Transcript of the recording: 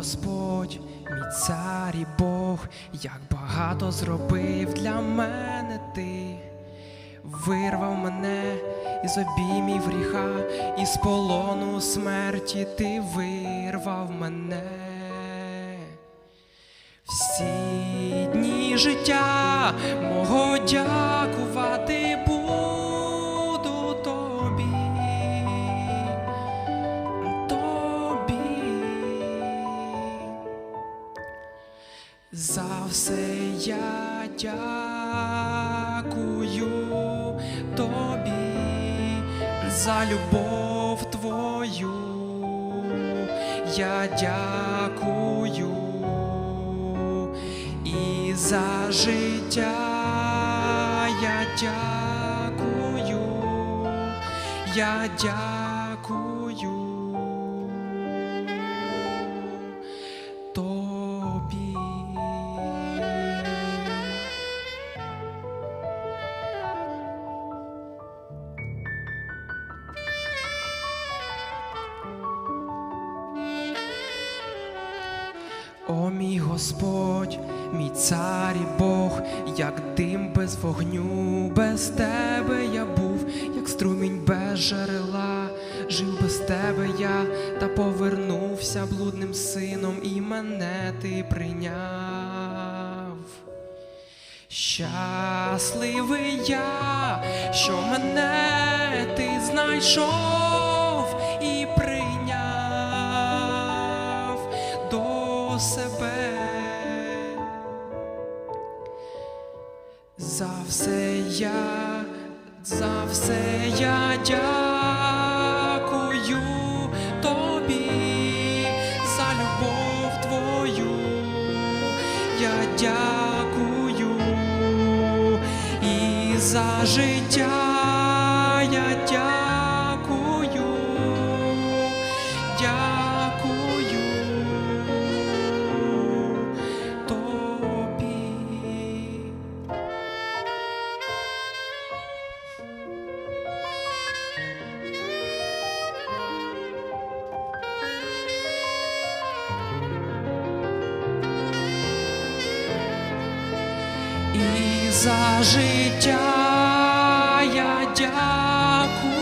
Господь, мій цар і Бог, як багато зробив для мене ти, вирвав мене із обіймів гріха, із полону смерті ти вирвав мене. Всі дні життя мого дякувати За все я дякую тобі, за любов твою. Я дякую і за життя я дякую, я дякую О мій Господь, мій цар і Бог, як дим без вогню, без тебе я був, як струмінь без жерела, жив без тебе я та повернувся блудним сином, і мене ти прийняв. Щасливий я, що мене ти знайшов За все я, за все я дякую тобі, за любов твою. Я дякую і за життя я дякую, і за життя я дякую.